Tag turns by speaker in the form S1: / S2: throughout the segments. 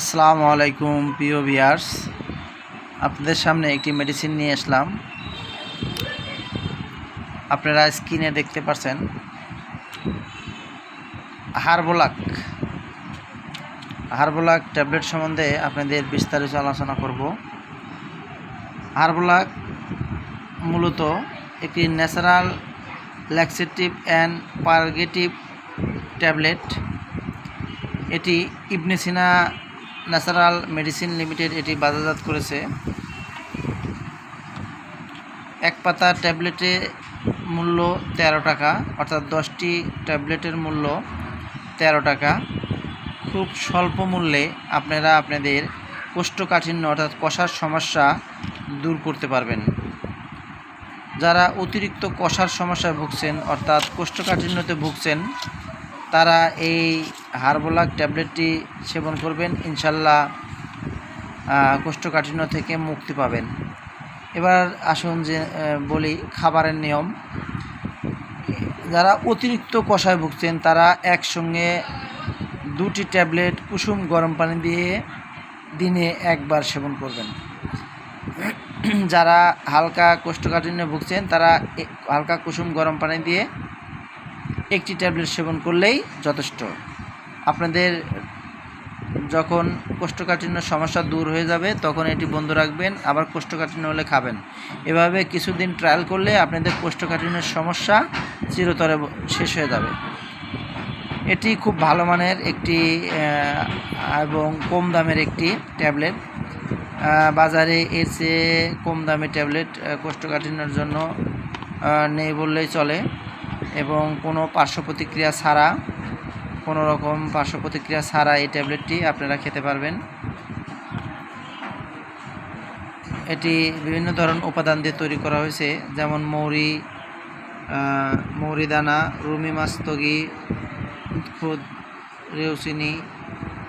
S1: আসসালামু আলাইকুম, প্রিয় ভিয়ার্স আপনাদের সামনে একটি মেডিসিন নিয়ে আসলাম। আপনারা স্ক্রিনে দেখতে পাচ্ছেন হারবোলাক। হারবোলাক ট্যাবলেট সম্বন্ধে আপনাদের বিস্তারিত আলোচনা করব। হারবোলাক মূলত একটি natural laxative and purgative tablet এটি Ibn Sina natural medicine limited এটি বাজারজাত করেছে। এক পাতা ট্যাবলেটে মূল্য তেরো টাকা, অর্থাৎ দশটি ট্যাবলেটের মূল্য তেরো টাকা। খুব স্বল্প মূল্যে আপনারা আপনাদের কোষ্ঠকাঠিন্য, অর্থাৎ কষার সমস্যা দূর করতে পারবেন। যারা অতিরিক্ত কষার সমস্যায় ভুগছেন, অর্থাৎ কোষ্ঠকাঠিন্যতে ভুগছেন তারা এই হারবোলাক ট্যাবলেটটি সেবন করবেন। ইনশাল্লাহ কোষ্ঠকাঠিন্য থেকে মুক্তি পাবেন। এবার আসুন যে বলি খাবারের নিয়ম। যারা অতিরিক্ত কষায় ভুগছেন, তারা একসঙ্গে দুটি ট্যাবলেট কুসুম গরম পানি দিয়ে দিনে একবার সেবন করবেন। যারা হালকা কোষ্ঠকাঠিন্য ভুগছেন, তারা হালকা কুসুম গরম পানি দিয়ে একটি ট্যাবলেট সেবন করলেই যথেষ্ট। আপনাদের যখন কোষ্ঠকাঠিন্য সমস্যা দূর হয়ে যাবে, তখন এটি বন্ধ রাখবেন, আবার কোষ্ঠকাঠিন্য হলে খাবেন। এভাবে কিছুদিন ট্রায়াল করলে আপনাদের কোষ্ঠকাঠিন্যের সমস্যা চিরতরে শেষ হয়ে যাবে। এটি খুব ভালো মানের একটি এবং কম দামের একটি ট্যাবলেট। বাজারে চেয়ে কম দামি ট্যাবলেট কোষ্ঠকাঠিন্যের জন্য নেই বললেই চলে। এবং কোনো পার্শ্ব প্রতিক্রিয়া ছাড়া, কোনো রকম পার্শ্ব প্রতিক্রিয়া ছাড়া এই ট্যাবলেটটি আপনারা খেতে পারবেন। এটি বিভিন্ন ধরনের উপাদান দিয়ে তৈরি করা হয়েছে, যেমন মৌরি মৌরি দানা, রুমি মাস্তগি খুদ রেউসিনি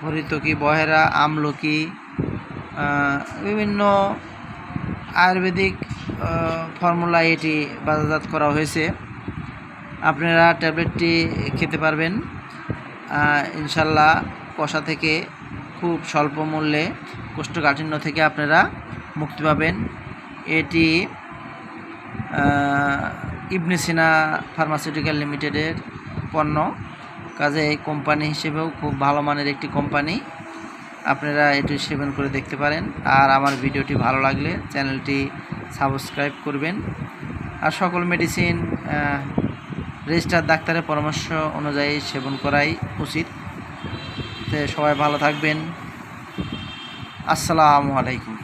S1: হরিতকি বহেরা, আমলকি বিভিন্ন আয়ুর্বেদিক ফর্মুলা এটি বাজারজাত করা হয়েছে। আপনারা ট্যাবলেটটি খেতে পারবেন। ইনশাল্লাহ কষা থেকে খুব স্বল্প মূল্যে কোষ্ঠকাঠিন্য থেকে আপনারা মুক্তি পাবেন। এটি ইবনে সিনা ফার্মাসিউটিক্যাল লিমিটেডের পণ্য। কাজে এই কোম্পানি হিসেবেও খুব ভালো মানের একটি কোম্পানি। আপনারা এটি সেবন করে দেখতে পারেন। আর আমার ভিডিওটি ভালো লাগলে চ্যানেলটি সাবস্ক্রাইব করবেন। আর সকল মেডিসিন রেজিস্টার ডাক্তারের পরামর্শ অনুযায়ী সেবন করাই উচিত। সবাই ভালো থাকবেন। আসসালামু আলাইকুম।